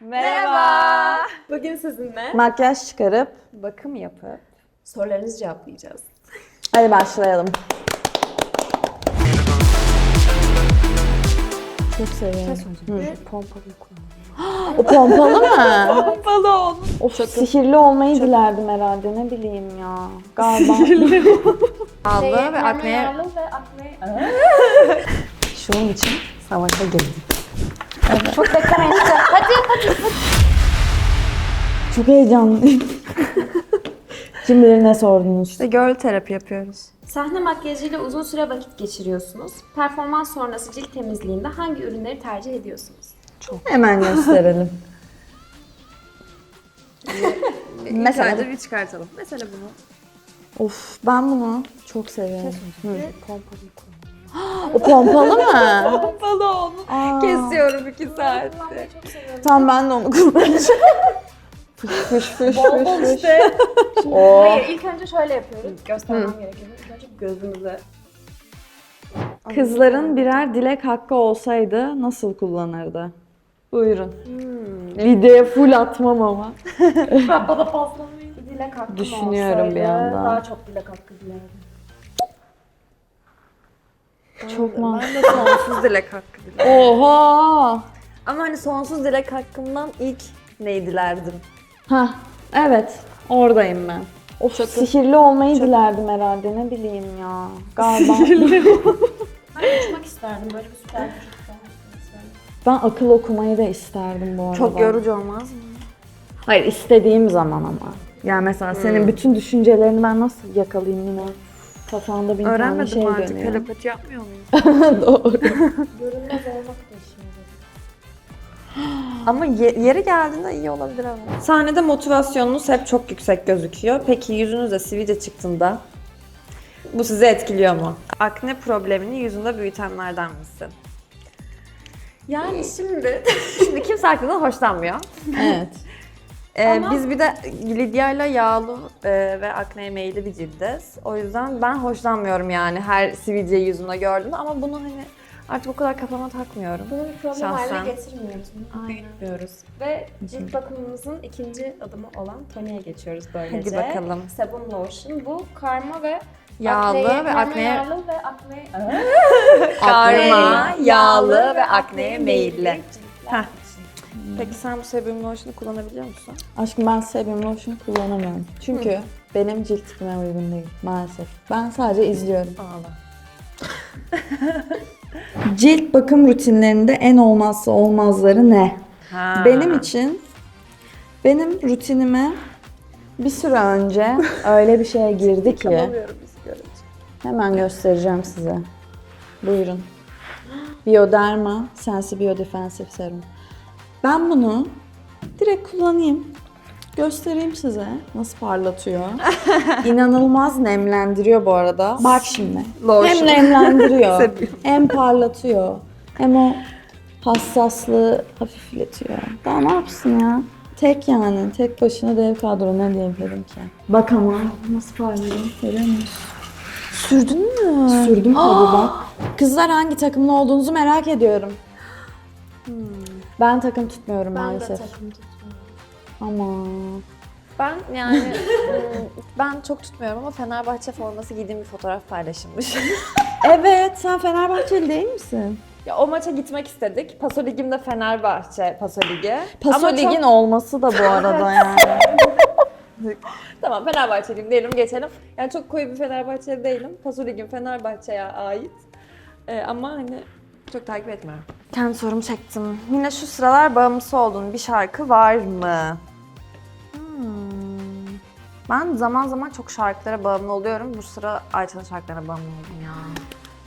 Merhaba. Bugün sizinle Makyaj çıkarıp bakım yapıp sorularınızı cevaplayacağız. hadi başlayalım. Çok seviyorum. Pompalı O pompalı mı? Pompalı olmuş. of sihirli olmayı dilerdim herhalde ne bileyim ya. Galiba. Allı ve akneye ve akne. Şunun için savaşa girdim. Çok beklemeyin. Hadi hadi. Çok heyecanlıyım. Kim bilir ne sordunuz? İşte girl terapi yapıyoruz. Sahne makyajıyla uzun süre vakit geçiriyorsunuz. Performans sonrası cilt temizliğinde hangi ürünleri tercih ediyorsunuz? Hemen gösterelim. Mesela bir çıkartalım. Mesela bunu. of ben bunu çok seviyorum. Pompalı O pompalı mı? Pompalı olmuş. Aa, Kesiyorum iki saatte. Tamam ben de onu kullanacağım. fış fış fış Bol bol fış işte. Oo. Hayır ilk önce şöyle yapıyoruz. Göstermem gerekiyor. İlk önce gözümüze. Kızların birer dilek hakkı olsaydı nasıl kullanırdı? Buyurun. Lidya'ya full atmam ama. Ben bana paslamayı dilek hakkım Düşünüyorum olsaydı bir yandan. Daha çok dilek hakkı dilerdim. Çok mantıklı. Ben de sonsuz dilek hakkı dilerim. Oha! Ama hani sonsuz dilek hakkımdan ilk neyi dilerdim? Ha, evet. Oradayım ben. Of, sihirli olmayı dilerdim herhalde ne bileyim ya. Galiba. Ben uçmak isterdim. Böyle bir süper güç isterdim. ben akıl okumayı da isterdim bu arada. Çok yorucu olmaz mı? Hayır istediğim zaman ama. Yani mesela senin bütün düşüncelerini ben nasıl yakalayayım yine? Kafanda bin tane Öğrenmedim şey artık. dönüyor. Telepati yapmıyor muyuz? Doğru. Görünmez olmak da işime Ama ye- yeri geldiğinde iyi olabilir ama. Sahnede motivasyonunuz hep çok yüksek gözüküyor. Peki yüzünüzde sivilce çıktığında bu sizi etkiliyor mu? Akne problemini yüzünde büyütenlerden misin? Yani şimdi Şimdi kimse akneden hoşlanmıyor. evet. Ee, Ama- Biz bir de Lidya'yla yağlı e, ve akneye meyilli bir cildiz. O yüzden ben hoşlanmıyorum yani her sivilceyi yüzümde gördüğümde ama bunu hani artık o kadar kafama takmıyorum. bunu bir problem Şahsen. haline getirmiyoruz. Bunu büyütmüyoruz. Ve cilt bakımımızın ikinci adımı olan toniğe geçiyoruz böylece. Hadi bakalım. Sebum lotion. Bu karma ve Yağlı akneye, ve karma akneye yağlı ve akne karma, yağlı ve akneye meyilli. ciltler Heh. Peki sen bu sebum lotion'u kullanabiliyor musun? Aşkım ben sebum lotion kullanamıyorum. Çünkü benim cilt tipime uygun değil maalesef. Ben sadece izliyorum. Ağla. Cilt bakım rutinlerinde en olmazsa olmazları ne? Ha. Benim için benim rutinime bir süre önce öyle bir şey girdi ki hemen göstereceğim size. Buyurun. Bioderma Sensi Biodefensive Serum. Ben bunu direkt kullanayım. Göstereyim size nasıl parlatıyor. İnanılmaz nemlendiriyor bu arada. Bak şimdi. Lotion. Hem nemlendiriyor, hem parlatıyor, hem o hassaslığı hafifletiyor. Daha ne yapsın ya? Tek yani, tek başına dev kadro ne diyebilirim ki? Bak ama nasıl parlıyor, görüyor musun? Sürdün mü? Sürdüm tabii bak. Kızlar hangi takımlı olduğunuzu merak ediyorum. Ben takım tutmuyorum Ben de maalesef. takım tutmuyorum. Ama Ben yani ım, ben çok tutmuyorum ama Fenerbahçe forması giydiğim bir fotoğraf paylaşılmış. evet, sen Fenerbahçeli değil misin? ya o maça gitmek istedik. Paso Ligim'de Fenerbahçe Paso Ligi. Paso Ama çok- Lig'in olması da bu arada yani. Tamam Fenerbahçeliyim diyelim geçelim. Yani çok koyu bir Fenerbahçeli değilim. Paso Ligim Fenerbahçe'ye ait. Ee, ama hani çok takip etmiyorum. Kendi sorumu çektim. Yine şu sıralar bağımlısı olduğun bir şarkı var mı? Hmm. Ben zaman zaman çok şarkılara bağımlı oluyorum. Bu sıra Ayça'nın şarkılarına bağımlı oldum ya.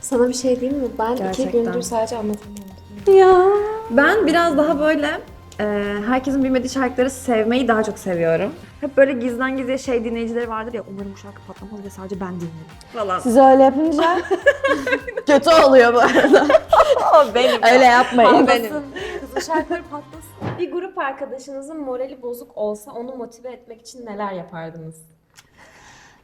Sana bir şey diyeyim mi? Ben iki Gerçekten. gündür sadece anlatamıyorum. ya. Ben biraz daha böyle e, herkesin bilmediği şarkıları sevmeyi daha çok seviyorum. Hep böyle gizden gizliye şey dinleyicileri vardır ya umarım bu şarkı patlamaz ve sadece ben dinlerim falan. Siz öyle yapınca kötü oluyor bu arada. Benim. öyle yapmayın. benim. Kızıl şarkıları patlasın. Bir grup arkadaşınızın morali bozuk olsa onu motive etmek için neler yapardınız?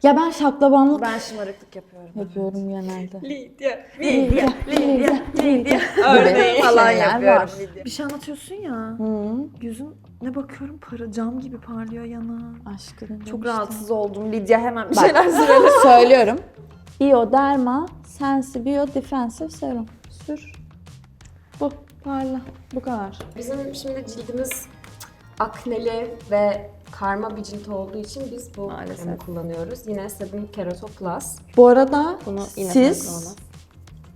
Ya ben şaklabanlık Ben şımarıklık yapıyorum. yapıyorum genelde. Lidya, Lidya, Lidya, Lidya. Örneğin falan şeyler yapıyorum. var. Bir şey anlatıyorsun ya. Hı. Yüzün ne bakıyorum para cam gibi parlıyor yana. Aşkım. Çok demiştim. rahatsız oldum Lidya hemen bir Bak. şeyler söyle. Söylüyorum. Bioderma Sensi Bio Defensive Serum. Sür. Bu. Parla. Bu kadar. Bizim şimdi cildimiz akneli ve karma bir cilt olduğu için biz bu Maalesef. kremi kullanıyoruz. Yine Sebum Kerato Plus. Bu arada Bunu yine siz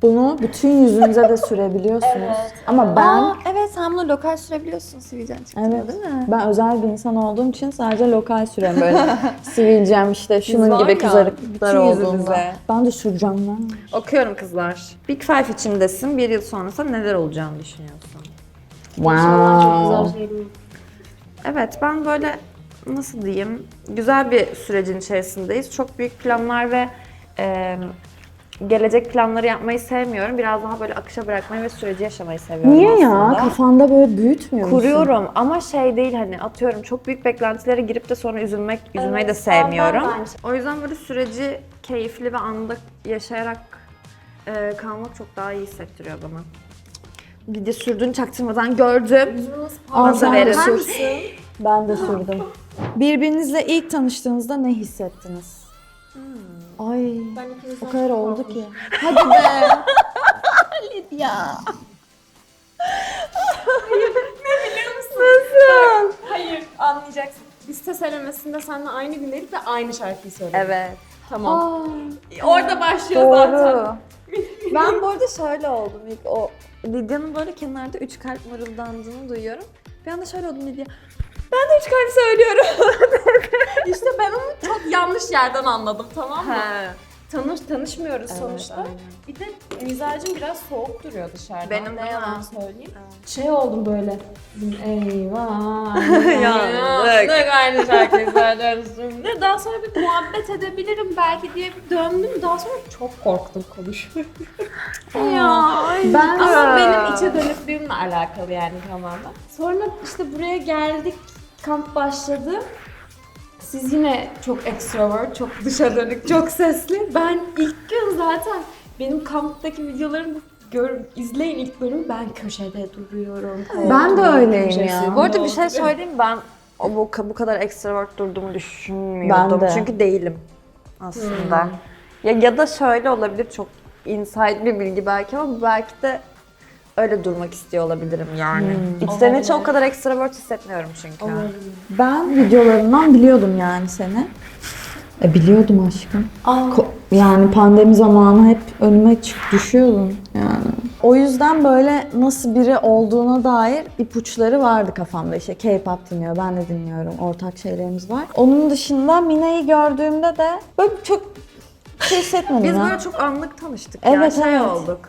bunu bütün yüzünüze de sürebiliyorsunuz. Ama ben Aa, evet sen bunu lokal sürebiliyorsun sivilcen çıktığında Evet. değil mi? Ben özel bir insan olduğum için sadece lokal sürüyorum böyle sivilcem işte şunun gibi kızarıklıklar olduğunda. Ben de süreceğim lan. Okuyorum kızlar. Big Five içindesin. Bir yıl sonrasında neler olacağını düşünüyorsun? İnşallah çok güzel şeyler. Evet ben böyle nasıl diyeyim güzel bir sürecin içerisindeyiz. Çok büyük planlar ve e, gelecek planları yapmayı sevmiyorum. Biraz daha böyle akışa bırakmayı ve süreci yaşamayı seviyorum Niye aslında. ya? Kafanda böyle büyütmüyor musun? Kuruyorum ama şey değil hani atıyorum çok büyük beklentilere girip de sonra üzülmek, üzülmeyi de sevmiyorum. şey. O yüzden böyle süreci keyifli ve anda yaşayarak e, kalmak çok daha iyi hissettiriyor bana. Bir de sürdüğünü çaktırmadan gördüm. Da de verin. Ben de sürdüm. Birbirinizle ilk tanıştığınızda ne hissettiniz? Ay Ben o kadar oldu ki. Hadi be. Lidya. Nasıl? Hayır anlayacaksın. Biz test elemesinde seninle aynı gündeydik ve aynı şarkıyı söyledik. Evet. Tamam. Aa, Orada başlıyor zaten. Doğru. ben bu arada şöyle oldum ilk o Lidya'nın böyle kenarda üç kalp mırıldandığını duyuyorum. Bir anda şöyle oldum Lidya. Ben de üç kalp söylüyorum. İşte ben onu çok yanlış yerden anladım tamam mı? He. Tanış, tanışmıyoruz Evet, sonuçta. aynen. Bir de mizacım biraz soğuk duruyor dışarıdan. Benim de ne yalan söyleyeyim. Şey oldum böyle. Eyvah. Yandık. Ne aynı şarkıyı söylüyoruz şimdi. Daha sonra bir muhabbet edebilirim belki diye bir döndüm. Daha sonra çok korktum konuşuyorum. Ya. ben Ama benim içe dönüklüğümle alakalı yani tamamen. Sonra işte buraya geldik, kamp başladı. Siz yine çok extrovert, çok dışa dönük, çok sesli. Ben ilk gün zaten benim kamptaki videolarımı gör, izleyin ilk bölümü ben köşede duruyorum. Ben de öyleyim köşesi. ya. Bu arada bir şey söyleyeyim mi? ben o bu, bu kadar extrovert durduğumu düşünmüyordum. Ben de. Çünkü değilim aslında. Ya ya da şöyle olabilir çok inside bir bilgi belki ama belki de öyle durmak istiyor olabilirim yani. İçten içe o kadar extrovert hissetmiyorum çünkü. Ben videolarından biliyordum yani seni. E biliyordum aşkım. Ko- yani pandemi zamanı hep önüme çık düşüyordun yani. O yüzden böyle nasıl biri olduğuna dair ipuçları vardı kafamda. İşte K-pop dinliyor, ben de dinliyorum. Ortak şeylerimiz var. Onun dışında Mina'yı gördüğümde de böyle çok şey hissetmedim Biz ya. böyle çok anlık tanıştık Evet, ya şey evet. olduk.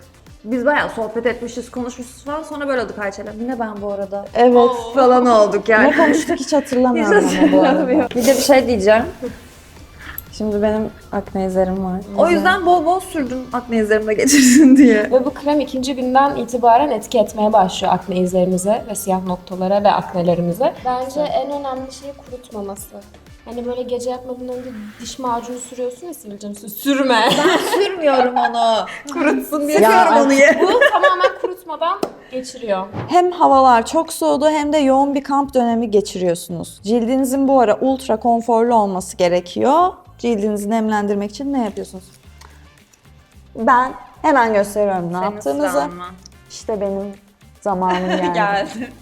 Biz bayağı sohbet etmişiz, konuşmuşuz falan sonra böyle olduk Ayça'yla. Yine ben bu arada Evet. falan olduk yani. Ne konuştuk hiç hatırlamıyorum ama bu arada. Bir de bir şey diyeceğim. Şimdi benim akne izlerim var. O yüzden bol bol sürdüm akne izlerimi de geçirsin diye. Ve bu krem ikinci günden itibaren etki etmeye başlıyor akne izlerimize ve siyah noktalara ve aknelerimize. Bence en önemli şey kurutmaması. Hani böyle gece yatmadan önce diş macunu sürüyorsun ya sivilcem sür- sürme. Sürmüyorum onu. Kurutsun diye Ya, sürüyorum onu ye. Bu tamamen kurutmadan geçiriyor. Hem havalar çok soğudu hem de yoğun bir kamp dönemi geçiriyorsunuz. Cildinizin bu ara ultra konforlu olması gerekiyor. Cildinizi nemlendirmek için ne yapıyorsunuz? Ben hemen gösteriyorum ne yaptığınızı. İşte benim zamanım geldi. Geldi.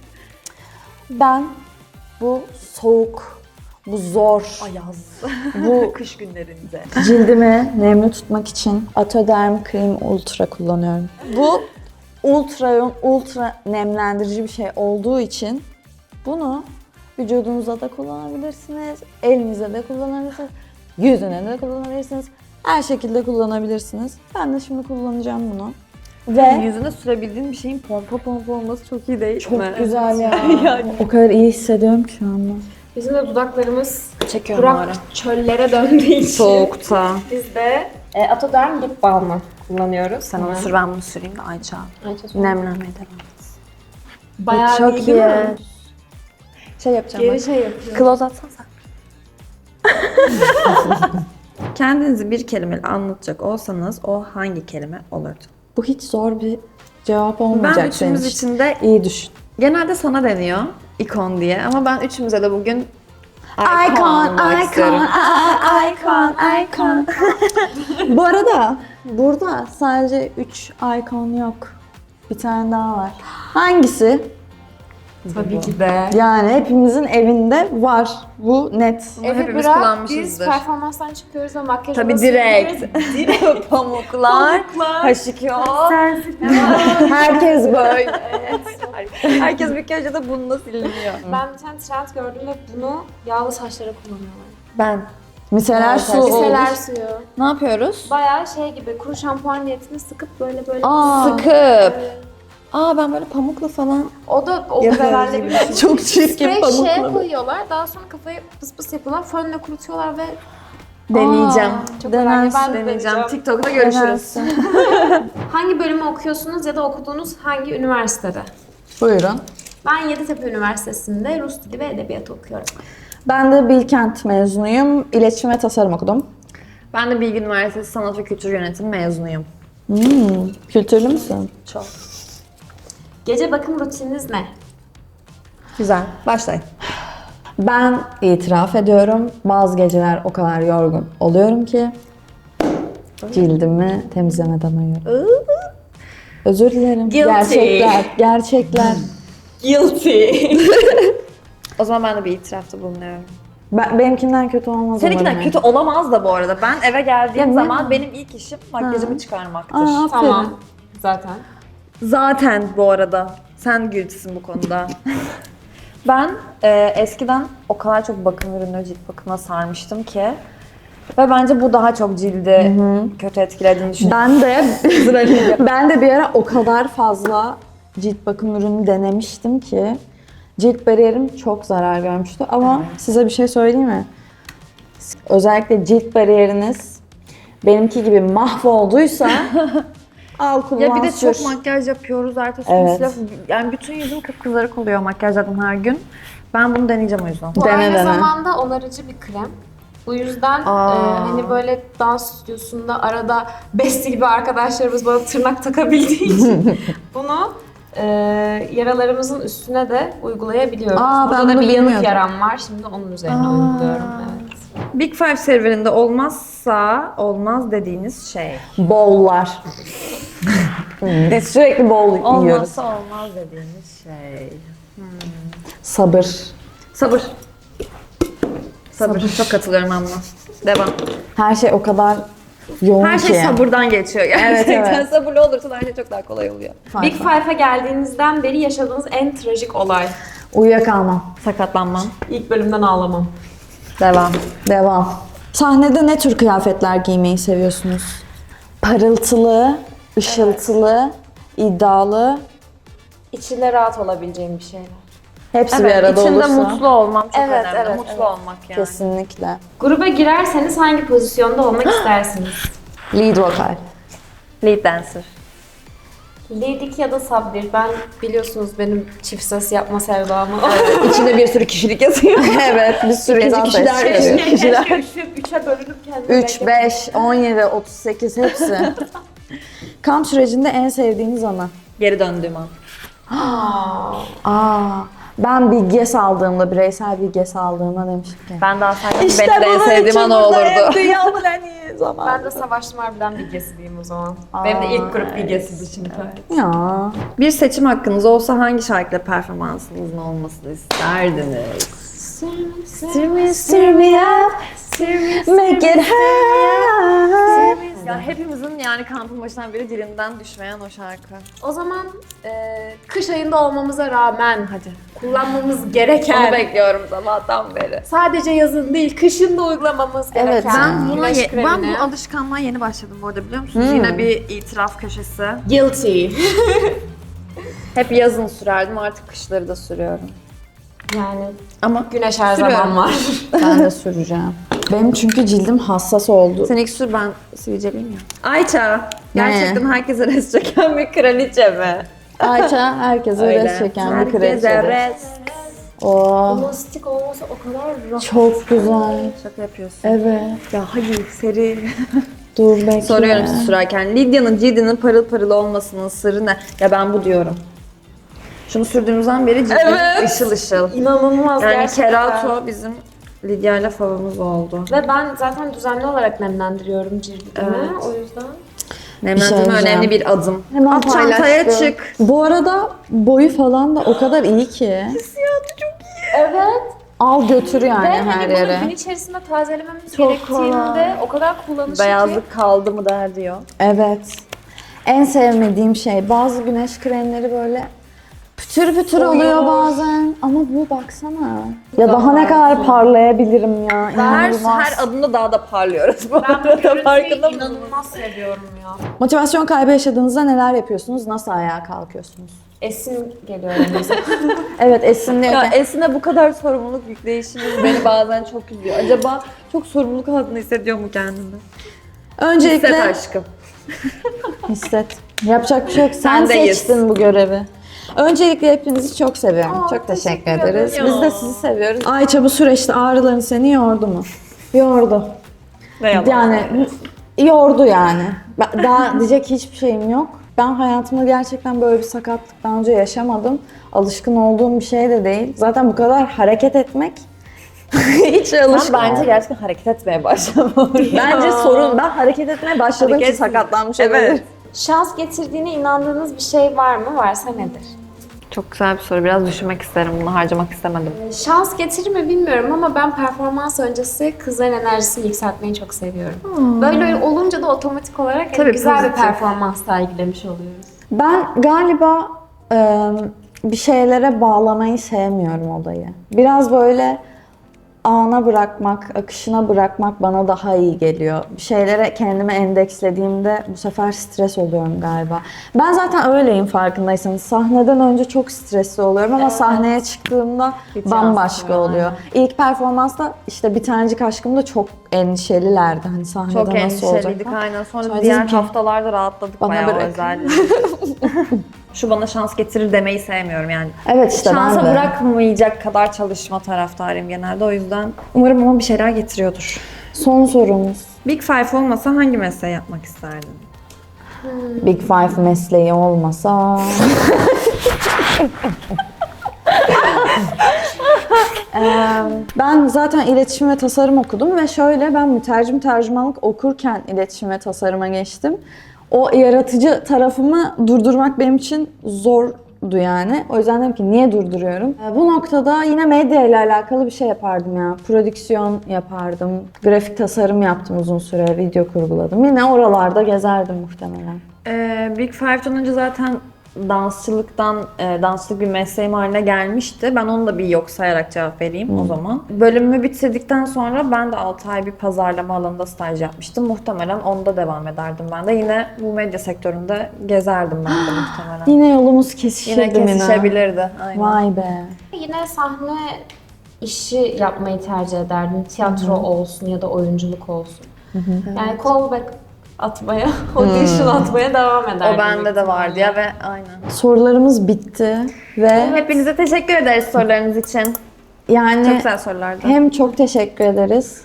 Ben bu soğuk, bu zor, Ayaz. bu Kış günlerinde. Cildimi nemli tutmak için Atoderm Cream Ultra kullanıyorum. Bu ultra ultra nemlendirici bir şey olduğu için bunu vücudunuza da kullanabilirsiniz, elinize de kullanabilirsiniz, yüzüne de kullanabilirsiniz. Her şekilde kullanabilirsiniz. Ben de şimdi kullanacağım bunu. Ve Yüzüne sürebildiğin bir şeyin pompa pompa olması çok iyi değil çok mi? güzel ya. Yani. O kadar iyi hissediyorum ki şu anda. Bizim de dudaklarımız Çekiyorum ara. kurak çöllere döndüğü için Soğukta. biz de e, Atoderm Lip Balm'ı kullanıyoruz. Sen onu sür ben bunu süreyim de Ayça. Ayça sür. Nemlenmeye devam et. Bayağı çok iyi değil mi? Şey yapacağım Geri bak. şey yapıyor. Close atsan sen. Kendinizi bir kelimeyle anlatacak olsanız o hangi kelime olurdu? Bu hiç zor bir cevap olmayacak Ben üçümüz senin için de İyi düşün. genelde sana deniyor ikon diye ama ben üçümüze de bugün Icon, icon, icon, icon. Bu arada burada sadece 3 icon yok. Bir tane daha var. Hangisi? Tabii ki de. Yani hepimizin evinde var. Bu net. Bunu Evi hepimiz bırak, biz kullanmışızdır. performanstan çıkıyoruz ve makyaj Tabii odasına direkt. giriyoruz. Direkt pamuklar, H2O. Herkes böyle. Herkes bir köşede bununla siliniyor. Ben bir tane trend gördüm ve bunu yağlı saçlara kullanıyorlar. Ben. Miseler su Miseler olur. suyu. Ne yapıyoruz? Bayağı şey gibi kuru şampuan niyetine sıkıp böyle böyle. Aa, Sıkıp. Aa ben böyle pamukla falan O da o Yaparız herhalde gibi. bir şey. çok çirkin Sprey pamukla. şeye koyuyorlar. Daha sonra kafayı pıs pıs yapıyorlar. Fönle kurutuyorlar ve deneyeceğim. çok Denersin, önemli. Ben de deneyeceğim. deneyeceğim. TikTok'ta görüşürüz. Hangi bölümü okuyorsunuz ya da okuduğunuz hangi üniversitede? Buyurun. Ben Yeditepe Üniversitesi'nde Rus Dili ve Edebiyatı okuyorum. Ben de Bilkent mezunuyum. İletişim ve tasarım okudum. Ben de Bilgi Üniversitesi Sanat ve Kültür Yönetimi mezunuyum. Hmm, kültürlü müsün? Çok. Gece bakım rutininiz ne? Güzel. Başlayın. Ben itiraf ediyorum. Bazı geceler o kadar yorgun oluyorum ki cildimi temizlemeden uyuyorum. Özür dilerim. Guilty. Gerçekler, gerçekler. Guilty. O zaman ben de bir itirafta bulunuyorum. Ben, benimkinden kötü olmaz Seninkinden umarım. kötü olamaz da bu arada. Ben eve geldiğim Ya zaman benim ilk işim makyajımı çıkarmaktır. Aa, aferin. tamam. Zaten. Zaten bu arada sen gültüsün bu konuda. ben e, eskiden o kadar çok bakım ürünü, cilt bakımına sarmıştım ki ve bence bu daha çok cildi kötü etkilediğini düşünüyorum. Ben de ben de bir ara o kadar fazla cilt bakım ürünü denemiştim ki cilt bariyerim çok zarar görmüştü. Ama size bir şey söyleyeyim mi? Özellikle cilt bariyeriniz benimki gibi mahvolduysa al kullan Ya bir de sür. çok makyaj yapıyoruz gün Evet. silah- yani bütün yüzüm kıpkızarık oluyor makyajlardan her gün. Ben bunu deneyeceğim o yüzden. Bu Dene, aynı dene. zamanda onarıcı bir krem. Bu yüzden Aa. e, hani böyle dans stüdyosunda arada besti gibi arkadaşlarımız bana tırnak takabildiği için bunu e, yaralarımızın üstüne de uygulayabiliyoruz. Aa, ben Burada da bunu bir yanık yaram var. Şimdi onun üzerine uyguluyorum. Evet. Big Five serüveninde olmazsa olmaz dediğiniz şey. Bowl'lar. Biz sürekli bowl yiyoruz. Olmazsa olmaz dediğiniz şey. Sabır. Sabır. Sabır. Çok katılıyorum ama. Devam. Her şey o kadar yoğun Her ki. şey sabırdan geçiyor gerçekten. Evet, evet. Sabırlı olursa her şey çok daha kolay oluyor. Big Five'a geldiğinizden beri yaşadığınız en trajik olay. Uyuyakalmam. Sakatlanmam. İlk bölümden ağlamam. Devam. Devam. Sahnede ne tür kıyafetler giymeyi seviyorsunuz? Parıltılı, ışıltılı, iddialı. İçinde rahat olabileceğim bir şeyler. Hepsi bir arada içinde olursa. mutlu olmam çok Evet, önemli. evet, mutlu evet. olmak yani. Kesinlikle. Gruba girerseniz hangi pozisyonda olmak istersiniz? Lead vokal. Lead dancer. 2 ya da 1. Ben biliyorsunuz benim çift ses yapma sevdamı. İçinde bir sürü kişilik yazıyor. evet, bir sürü insan ses çıkarıyor. Keşke 3'e bölünüp kendime 3, 5, 17, 38 hepsi. Kamp sürecinde en sevdiğiniz ana. Geri döndüğüm an. Aa, ben bilgi aldığımda, bireysel bilgi aldığımda demiştim ki. Ben daha saydım benim de en sevdiğim an o olurdu. Dünyanın en iyi zamanı. Ben de Savaştım Harbiden bilgesi diyeyim o zaman. Benim de ilk grup bilgesiydi çünkü. Ya. Bir seçim hakkınız olsa hangi şarkıyla performansınızın olmasını isterdiniz? Stir me, stir me up, make it hurt. Ya hepimizin yani kampın başından beri dilinden düşmeyen o şarkı. O zaman e, kış ayında olmamıza rağmen Hadi. kullanmamız Onu gereken bekliyorum sabahtan beri. sadece yazın değil kışın da uygulamamız Evet, gereken Ben buna güneş ye- ben kremini. bu alışkanlığa yeni başladım bu arada biliyor musunuz? Yine bir itiraf köşesi. Guilty. Hep yazın sürerdim artık kışları da sürüyorum. Yani Ama güneş her Sürüyorum. zaman var. Ben de süreceğim. Benim çünkü cildim hassas oldu. sen ilk sür ben sivilceliyim ya. Ayça gerçekten herkese res çeken bir kraliçe mi? Ayça herkese res çeken bir Herkese kraliçedir. res. Oo, Plastik olması o kadar rahat. çok güzel. Şaka yapıyorsun. Evet. Ya hadi seri. Dur bekle. Soruyorum siz sürerken. Lidya'nın cildinin parıl parıl olmasının sırrı ne? Ya ben bu diyorum. Şunu sürdüğümüzden beri cildim Evet. ışıl ışıl. İnanılmaz Yani gerçekten. kerato bizim Lidya ile favımız oldu. Ve ben zaten düzenli olarak nemlendiriyorum cildimi. Evet. O yüzden. Nemlendirme önemli bir adım. Hemen At çantaya paylaştım. çık. Bu arada boyu falan da o kadar iyi ki. Evet. Al götür yani Ve her hani bunu yere. gün içerisinde tazelememiz Çok gerektiğinde kolay. o kadar kullanışlı ki. Beyazlık kaldı mı der diyor. Evet. En sevmediğim şey bazı güneş kremleri böyle pütür pütür oluyor bazen. Ama bu baksana. Ya daha daha ne kadar parlayabilirim ya. Her, İnanılmaz. her adımda daha da parlıyoruz bu Ben bu arada farkında inanılmaz seviyorum ya. Motivasyon kaybı yaşadığınızda neler yapıyorsunuz? Nasıl ayağa kalkıyorsunuz? Esin geliyor mesela. Evet Ya ki, Esin'e bu kadar sorumluluk yükleyişiniz beni bazen çok üzüyor. Acaba çok sorumluluk altında hissediyor mu kendini? öncelikle Hisset aşkım. Hisset. Yapacak bir şey yok. Sen Sendeyiz. seçtin bu görevi. Öncelikle hepinizi çok seviyorum. Aa, çok teşekkür, teşekkür ederiz. ederim. Biz de sizi seviyoruz. Ayça bu süreçte ağrıların seni yordu mu? Yordu. Ne yalan. Yani yordu yani. Ben- Daha diyecek hiçbir şeyim yok. Ben hayatımda gerçekten böyle bir sakatlık daha önce yaşamadım. Alışkın olduğum bir şey de değil. Zaten bu kadar hareket etmek hiç alışkın bence gerçekten hareket etmeye başlamalısın. Bence sorun ben hareket etmeye başladığım için Hareket- sakatlanmış Evet. Şans getirdiğine inandığınız bir şey var mı? Varsa nedir? Çok güzel bir soru. Biraz düşünmek isterim. Bunu harcamak istemedim. Şans getirir mi bilmiyorum ama ben performans öncesi kızların enerjisini yükseltmeyi çok seviyorum. Böyle olunca da otomatik olarak Tabii, güzel bir pozitif. performans sergilemiş oluyoruz. Ben galiba e, bir şeylere bağlamayı sevmiyorum olayı. Biraz böyle ana bırakmak, akışına bırakmak bana daha iyi geliyor. Bir şeylere kendimi endekslediğimde bu sefer stres oluyorum galiba. Ben zaten öyleyim farkındaysanız. Sahneden önce çok stresli oluyorum ama sahneye çıktığımda Hiç bambaşka yansımıyor, oluyor. İlk performansta işte bir tanecik aşkımda çok endişelilerdi. Hani sahnede Çok nasıl olacak endişeliydik falan. aynen. Sonra, Sonra diğer ki, haftalarda rahatladık bana bayağı özellikle. Şu bana şans getirir demeyi sevmiyorum yani. Evet işte Şansa ben de. bırakmayacak kadar çalışma taraftarıyım genelde. O yüzden umarım ama bir şeyler getiriyordur. Son sorumuz. Big Five olmasa hangi mesleği yapmak isterdin? Big Five mesleği olmasa... Ben zaten iletişim ve tasarım okudum ve şöyle ben mütercim tercümanlık okurken iletişim ve tasarıma geçtim. O yaratıcı tarafımı durdurmak benim için zordu yani. O yüzden dedim ki niye durduruyorum? Eee, Bu noktada yine medya ile alakalı bir şey yapardım ya. Prodüksiyon yapardım. Grafik tasarım yaptım uzun süre. Video kurguladım. Yine oralarda gezerdim muhtemelen. Ee, Big Five'dan önce zaten dansçılıktan, e, dansçılık bir mesleğim haline gelmişti. Ben onu da bir yok sayarak cevap vereyim o zaman. Bölümümü bitirdikten sonra ben de 6 ay bir pazarlama alanında staj yapmıştım. Muhtemelen onda devam ederdim ben de. Yine bu medya sektöründe gezerdim ben de muhtemelen. Yine yolumuz kesişirdi Yine kesişebilirdi. Aynen. Vay be. Yine sahne işi yapmayı tercih ederdim. Tiyatro olsun ya da oyunculuk olsun. Yani callback atmaya, audition atmaya devam ederdim. O bende de vardı ya ve aynen. Sorularımız bitti ve Hepinize teşekkür ederiz sorularınız için. yani Çok güzel sorulardı. hem çok teşekkür ederiz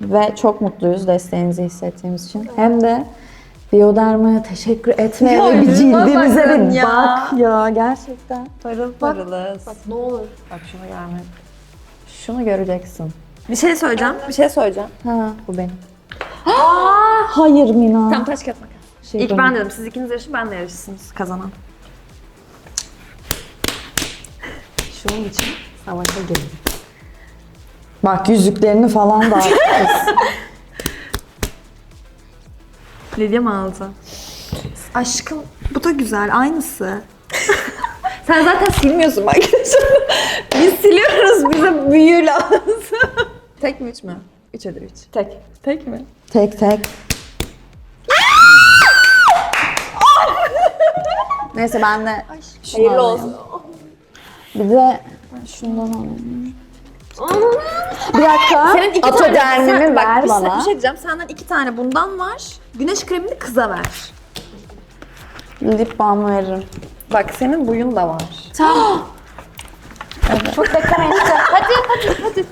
ve çok mutluyuz desteğinizi hissettiğimiz için. Hem de Bioderma'ya teşekkür etmeye Ya ve bir yüzüme cildimize bakın bir ya. bak ya gerçekten. Parıl parılız. Bak ne olur. Bak şunu görme. Şunu göreceksin. Bir şey söyleyeceğim. Bir şey söyleyeceğim. Ha. Bu benim. Hayır Mina. Tam taş kağıt makas. Şey İlk ben dedim. Siz ikiniz yarışın, ben de yarışırsınız kazanan. Şunun için savaşa girdim. Bak yüzüklerini falan da attık. Lidya mı aldı? Aşkım bu da güzel. Aynısı. Sen zaten silmiyorsun bak. Biz siliyoruz. Bize büyü lazım. Tek mi üç mü? Üç hadi üç. Tek. Tek mi? tek tek. Neyse ben de şunu Hayırlı alayım. olsun. Bir de şundan alayım. Bir dakika. Senin iki Atodermimi sen- bak, ver bir, şey- bana. Bir şey diyeceğim. Senden iki tane bundan var. Güneş kremini kıza ver. Lip balm veririm. Bak senin buyun da var. Tamam. Çok beklemeyin. Hadi hadi hadi.